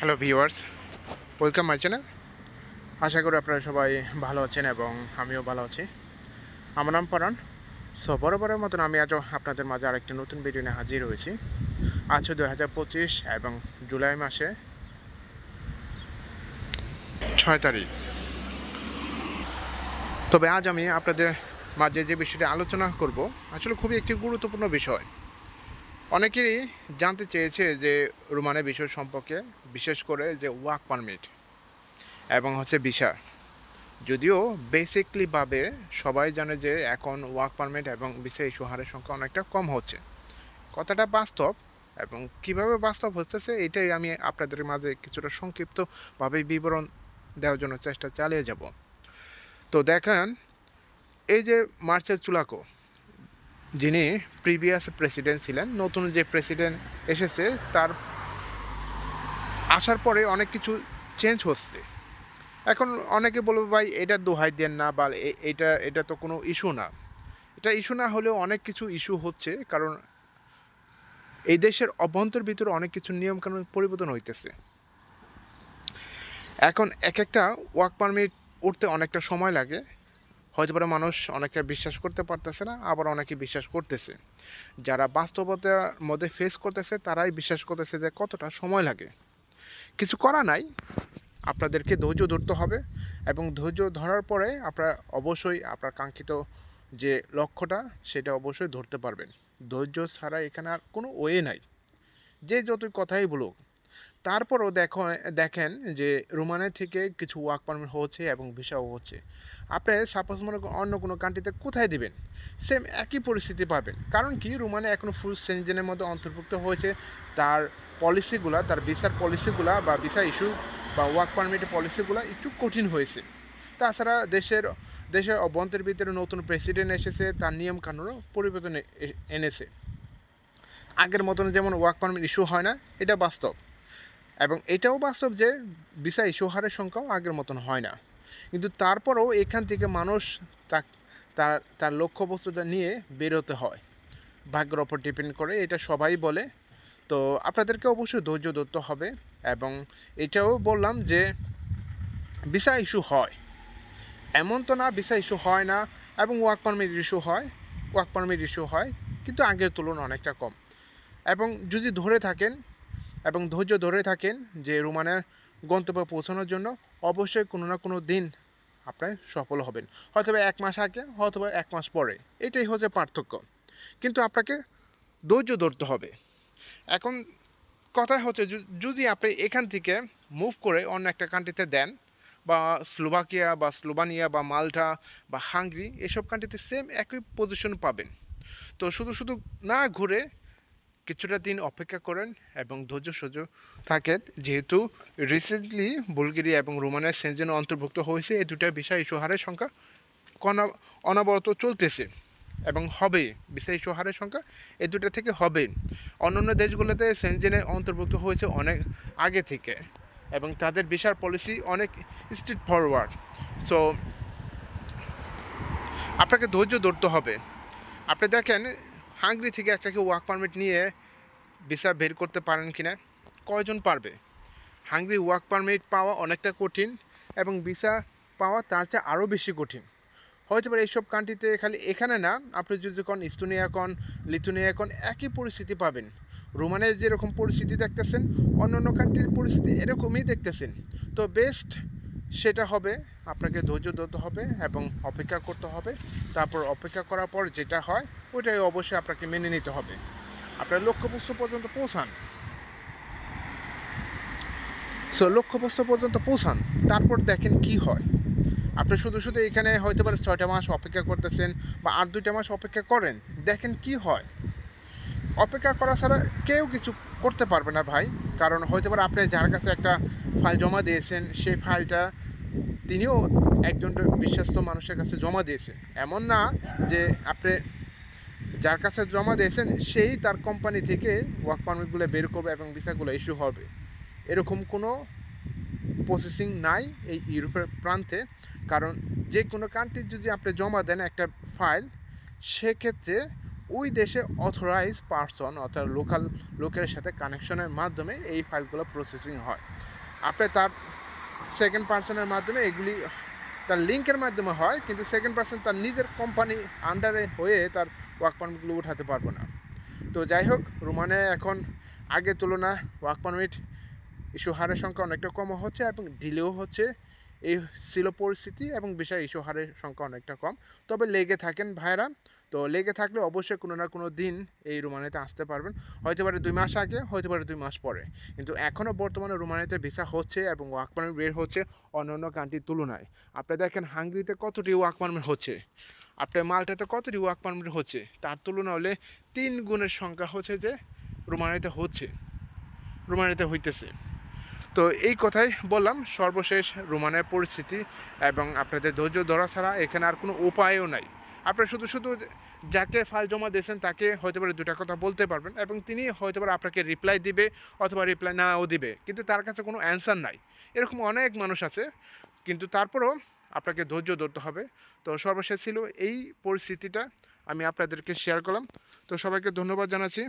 Hello viewers welcome my channel আশা করি আপনারা সবাই ভালো আছেন এবং আমিও ভালো আছি। আমার নাম পরাণ। সো বরাবরের মতন আমি আজও আপনাদের মাঝে আরেকটি নতুন ভিডিও নিয়ে হাজির হয়েছি। আছে দু হাজার পঁচিশ এবং জুলাই মাসে ছয় তারিখ। তবে আজ আমি আপনাদের মাঝে যে বিষয়টি আলোচনা করব, আসলে খুবই একটি গুরুত্বপূর্ণ বিষয়। অনেকেরই জানতে চেয়েছে যে রোমানের বিষয় সম্পর্কে, বিশেষ করে যে ওয়ার্ক পারমিট এবং হচ্ছে ভিসা। যদিও বেসিকলিভাবে সবাই জানে যে এখন ওয়ার্ক পারমিট এবং ভিসা ইস্যু হারের সংখ্যা অনেকটা কম হচ্ছে। কথাটা বাস্তব এবং কীভাবে বাস্তব হতেছে এটাই আমি আপনাদের মাঝে কিছুটা সংক্ষিপ্তভাবে বিবরণ দেওয়ার জন্য চেষ্টা চালিয়ে যাব। তো দেখেন, এই যে মার্চের চুলাকো যিনি প্রিভিয়াস প্রেসিডেন্ট ছিলেন, নতুন যে প্রেসিডেন্ট এসেছে, তার আসার পরে অনেক কিছু চেঞ্জ হচ্ছে। এখন অনেকে বলবে, ভাই, এটা দোহাই দেন না বা এটা এটা তো কোনো ইস্যু না। এটা ইস্যু না হলেও অনেক কিছু ইস্যু হচ্ছে, কারণ এই দেশের অভ্যন্তর ভিতরে অনেক কিছু নিয়মকানুন পরিবর্তন হইতেছে। এখন এক একটা ওয়ার্ক পারমিট উঠতে অনেকটা সময় লাগে। হয়তো পারে মানুষ অনেকটা বিশ্বাস করতে পারতেছে না, আবার অনেকে বিশ্বাস করতেছে। যারা বাস্তবতার মধ্যে ফেস করতেছে, তারাই বিশ্বাস করতেছে যে কতটা সময় লাগে। কিছু করা নাই, আপনাদেরকে ধৈর্য ধরতে হবে এবং ধৈর্য ধরার পরে আপনারা অবশ্যই আপনার কাঙ্ক্ষিত যে লক্ষ্যটা, সেটা অবশ্যই ধরতে পারবেন। ধৈর্য ছাড়া এখানে আর কোনো ওয়ে নাই। যে যতই কথাই বলুক তারপরও দেখো, দেখেন যে রোমানের থেকে কিছু ওয়ার্ক পারমিট হচ্ছে এবং ভিসাও হচ্ছে। আপনি সাপোজ মনে অন্য কোনো কান্ট্রিতে কোথায় দিবেন? সেম একই পরিস্থিতি পাবেন। কারণ কি? রোমানে এখনও ফুল সেনজেনের মধ্যে অন্তর্ভুক্ত হয়েছে। তার পলিসিগুলা তার ভিসার পলিসিগুলা বা ভিসা ইস্যু বা ওয়ার্ক পারমিটের পলিসিগুলো একটু কঠিন হয়েছে। তাছাড়া দেশের দেশের অভ্যন্তরের ভিতরে নতুন প্রেসিডেন্ট এসেছে, তার নিয়ম কানুনও পরিবর্তন এনেছে। আগের মতন যেমন ওয়ার্ক পারমিট ইস্যু হয় না, এটা বাস্তব। এবং এটাও বাস্তব যে ভিসা ইস্যু হারের সংখ্যাও আগের মতন হয় না। কিন্তু তারপরেও এখান থেকে মানুষ তার তার লক্ষ্যবস্তুটা নিয়ে বেরোতে হয়। ভাগ্যের ওপর ডিপেন্ড করে, এটা সবাই বলে। তো আপনাদেরকে অবশ্যই ধৈর্য ধরতে হবে এবং এটাও বললাম যে ভিসা ইস্যু হয়। এমন তো না ভিসা ইস্যু হয় না এবং ওয়ার্ক পারমিট ইস্যু হয় ওয়ার্ক পারমিট ইস্যু হয়, কিন্তু আগের তুলনায় অনেকটা কম। এবং যদি ধরে থাকেন এবং ধৈর্য ধরে থাকেন যে রোমানের গন্তব্যে পৌঁছানোর জন্য অবশ্যই কোনো না কোনো দিন আপনার সফল হবেন। হয়তো এক মাস আগে হয়তো এক মাস পরে। এটাই হচ্ছে পার্থক্য। কিন্তু আপনাকে ধৈর্য ধরতে হবে। এখন কথা হচ্ছে যদি আপনি এখান থেকে মুভ করে অন্য একটা কান্ট্রিতে দেন, বা স্লোভাকিয়া বা স্লোভানিয়া বা মাল্টা বা হাঙ্গরি এসব কান্ট্রিতে সেম একই পজিশন পাবেন। তো শুধু শুধু না ঘুরে কিছুটা দিন অপেক্ষা করেন এবং ধৈর্য সহ্য থাকেন। যেহেতু রিসেন্টলি বুলগেরিয়া এবং রোমানিয়া সেনজেন অন্তর্ভুক্ত হয়েছে, এই দুটা বিষয় ইস্যু হারের সংখ্যা অনবরত চলতেছে এবং হবে বিষয় ইস্যু হারের সংখ্যা এই দুটা থেকে হবে। অন্যান্য দেশগুলোতে সেনজেনে অন্তর্ভুক্ত হয়েছে অনেক আগে থেকে এবং তাদের বিশাল পলিসি অনেক স্ট্রিট ফরওয়ার্ড সো আপনাকে ধৈর্য ধরতে হবে। আপনি দেখেন হাঙ্গরি থেকে একটা একটাকে ওয়ার্ক পারমিট নিয়ে ভিসা বের করতে পারেন কি না কয়জন পারবে? হাঙ্গরি ওয়ার্ক পারমিট পাওয়া অনেকটা কঠিন এবং ভিসা পাওয়া তার চেয়ে আরও বেশি কঠিন। হয়তো পারে এইসব কান্ট্রিতে খালি এখানে না, আপনি যদি কোন ইস্তোনিয়া কোন লিথুনিয়া কোন, একই পরিস্থিতি পাবেন। রোমানের যেরকম পরিস্থিতি দেখতেছেন অন্য অন্য কান্ট্রির পরিস্থিতি এরকমই দেখতেছেন। তো বেস্ট সেটা হবে, আপনাকে ধৈর্য ধরতে হবে এবং অপেক্ষা করতে হবে। তারপর অপেক্ষা করার পর যেটা হয়, ওইটাই অবশ্যই আপনাকে মেনে নিতে হবে। আপনার লক্ষ্যবস্তু পর্যন্ত পৌঁছান। সো লক্ষ্যবস্তু পর্যন্ত পৌঁছান। তারপর দেখেন কি হয়। আপনি শুধু শুধু এখানে হয়তো পারে ছয়টা মাস অপেক্ষা করতেছেন বা আর দুইটা মাস অপেক্ষা করেন। দেখেন কি হয়। অপেক্ষা করা ছাড়া কেউ কিছু করতে পারবে না ভাই। কারণ হয়তো পারে আপনি যার কাছে একটা ফাইল জমা দিয়েছেন সেই ফাইলটা তিনিও একজন বিশ্বস্ত মানুষের কাছে জমা দিয়েছেন এমন না যে আপনি যার কাছে জমা দিয়েছেন, সেই তার কোম্পানি থেকে ওয়ার্ক পারমিটগুলো বের করবে এবং ভিসাগুলো ইস্যু হবে। এরকম কোনো প্রসেসিং নাই এই ইউরোপের প্রান্তে। কারণ যে কোনো কান্ট্রি যদি আপনি জমা দেন একটা ফাইল সেক্ষেত্রে ওই দেশে অথরাইজ পারসন অর্থাৎ লোকাল লোকের সাথে কানেকশনের মাধ্যমে এই ফাইলগুলো প্রসেসিং হয়। আপনি তার সেকেন্ড পার্সনের মাধ্যমে এগুলি, তার লিঙ্কের মাধ্যমে হয়, কিন্তু সেকেন্ড পার্সন তার নিজের কোম্পানি আন্ডারে হয়ে তার ওয়ার্ক পারমিটগুলো উঠাতে পারব না। তো যাই হোক, রোমানে এখন আগের তুলনায় ওয়ার্ক পারমিট ইস্যু হারের সংখ্যা অনেকটা কম হচ্ছে এবং ডিলেও হচ্ছে। এই ছিল পরিস্থিতি এবং বিষয় ইস্যু হারের সংখ্যা অনেকটা কম। তবে লেগে থাকেন ভাইরা তো লেগে থাকলে অবশ্যই কোনো না কোনো দিন এই রোমানিতে আসতে পারবেন। হয়তো পারে দুই মাস আগে, হয়তো পারে দুই মাস পরে। কিন্তু এখনও বর্তমানে রোমানিতে ভিসা হচ্ছে এবং ওয়ার্ক পারমিট বের হচ্ছে অন্য অন্য কান্ট্রির তুলনায়। আপনি দেখেন হাঙ্গেরিতে কতটি ওয়ার্ক পারমিট হচ্ছে? আপনার মালটাতে কতটি ওয়ার্ক পারমিট হচ্ছে? তার তুলনা হলে তিন গুণের সংখ্যা হচ্ছে যে রোমানিতে হচ্ছে। রোমানিতে হইতেছে। তো এই কথাই বললাম, সর্বশেষ রোমানের পরিস্থিতি এবং আপনাদের ধৈর্য ধরা ছাড়া এখানে আর কোনো উপায়ও নাই। আপনারা শুধু শুধু যাকে ফাইল জমা দিয়েছেন তাকে হয়তো পারে দুটা কথা বলতে পারবেন এবং তিনি হয়তো পারে আপনাকে রিপ্লাই দিবে অথবা রিপ্লাই নাও দিবে। কিন্তু তার কাছে কোনো অ্যান্সার নাই। এরকম অনেক মানুষ আছে, কিন্তু তারপরেও আপনাকে ধৈর্য ধরতে হবে। তো সর্বশেষ ছিল এই পরিস্থিতিটা আমি আপনাদেরকে শেয়ার করলাম। তো সবাইকে ধন্যবাদ জানাচ্ছি।